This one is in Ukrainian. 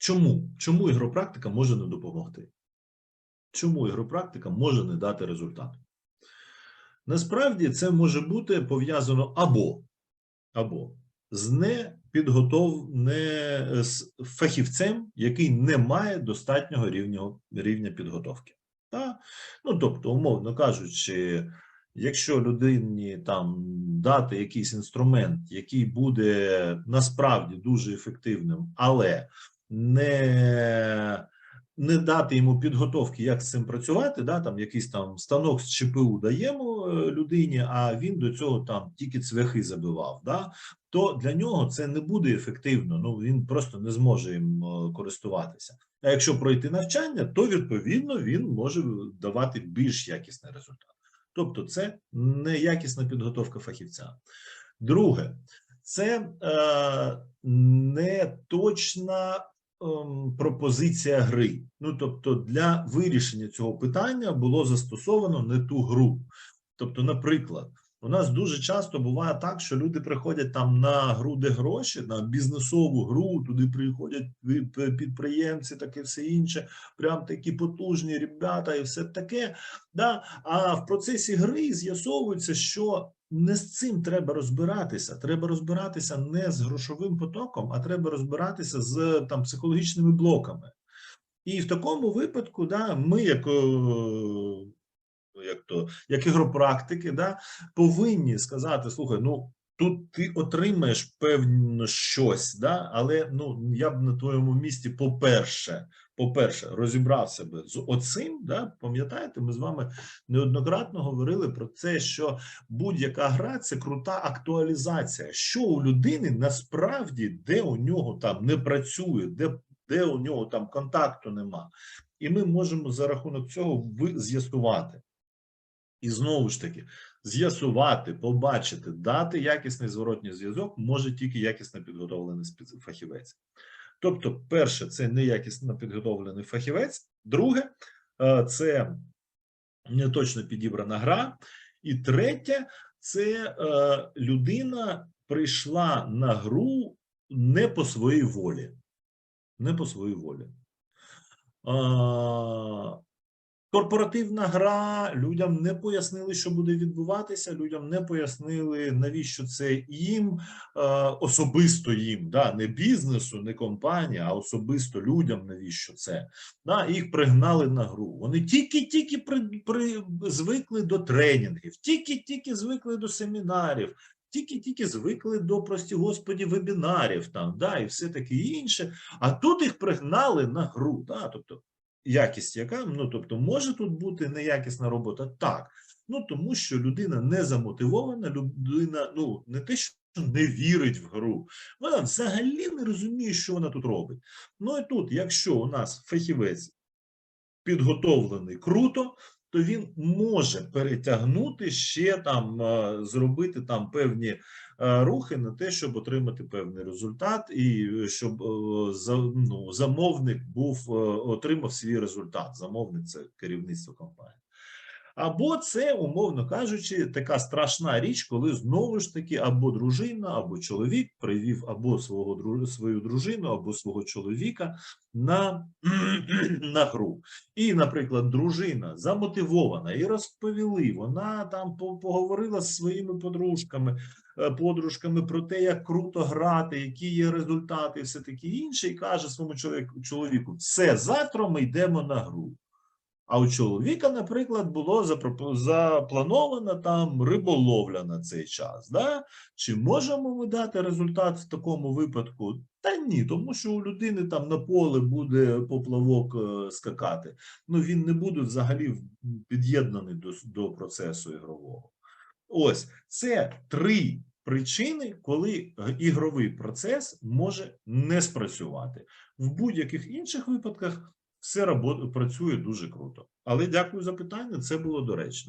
Чому? Чому ігропрактика може не допомогти? Чому ігропрактика може не дати результату? Насправді це може бути пов'язано або, або з непідготов... не з фахівцем, який не має достатнього рівня, рівня підготовки. Та? Ну, тобто, умовно кажучи, якщо людині там дати якийсь інструмент, який буде насправді дуже ефективним, але не, не дати йому підготовки, як з цим працювати, да, там якийсь там станок з ЧПУ даємо е, людині, а він до цього там тільки цвяхи забивав, да, то для нього це не буде ефективно. Ну він просто не зможе їм е, користуватися. А якщо пройти навчання, то відповідно він може давати більш якісний результат. Тобто, це неякісна підготовка фахівця. Друге, це е, неточна пропозиція гри. Ну, тобто, для вирішення цього питання було застосовано не ту гру. Тобто, наприклад, у нас дуже часто буває так, що люди приходять там на гру, де гроші, на бізнесову гру, туди приходять підприємці, таке все інше, прям такі потужні ребята і все таке. Да? А в процесі гри з'ясовується, що не з цим треба розбиратися. Треба розбиратися не з грошовим потоком, а треба розбиратися з там психологічними блоками. І в такому випадку, да, ми, як, е, як то, як ігропрактики, да, повинні сказати: слухай, ну. Тут ти отримаєш певно щось, да? але ну я б на твоєму місці, по-перше, по-перше, розібрав себе з оцим. Да? Пам'ятаєте, ми з вами неоднократно говорили про це, що будь-яка гра це крута актуалізація. Що у людини насправді, де у нього там не працює, де, де у нього там контакту нема. І ми можемо за рахунок цього з'ясувати. І знову ж таки, з'ясувати, побачити, дати якісний зворотній зв'язок може тільки якісно підготовлений фахівець. Тобто, перше, це неякісно підготовлений фахівець. Друге, е, це неточно підібрана гра. І третє, це е, людина прийшла на гру не по своїй волі. Не по своїй волі. Корпоративна гра людям не пояснили, що буде відбуватися. Людям не пояснили, навіщо це їм, е, особисто їм, да, не бізнесу, не компанії, а особисто людям, навіщо це. Да, їх пригнали на гру. Вони тільки-тільки при, при, звикли до тренінгів, тільки-тільки звикли до семінарів. Тільки-тільки звикли до прості господі вебінарів там, да, і все таке інше. А тут їх пригнали на гру. Да, тобто якість яка? Ну, тобто, може тут бути неякісна робота? Так. Ну, тому що людина не замотивована, людина, ну, не те, що не вірить в гру, вона взагалі не розуміє, що вона тут робить. Ну і тут, якщо у нас фахівець підготовлений круто, то він може перетягнути ще там, е, зробити там певні е, рухи на те, щоб отримати певний результат, і е, щоб ну, замовник був отримав свій результат. Замовник це керівництво компанії. Або це, умовно кажучи, така страшна річ, коли знову ж таки або дружина, або чоловік привів або свого свою дружину, або свого чоловіка на, на гру. І, наприклад, дружина замотивована і розповіли, вона там по- поговорила з своїми подружками, е, подружками про те, як круто грати, які є результати, все таке інше, і каже своєму чоловіку, чоловіку: все, завтра ми йдемо на гру. А у чоловіка, наприклад, було запланована там риболовля на цей час. Да? Чи можемо ми дати результат в такому випадку? Та ні, тому що у людини там на поле буде поплавок е, скакати. Ну він не буде взагалі під'єднаний до, до процесу ігрового. Ось це три причини, коли ігровий процес може не спрацювати. В будь-яких інших випадках все працює дуже круто. Але дякую за питання, це було доречно.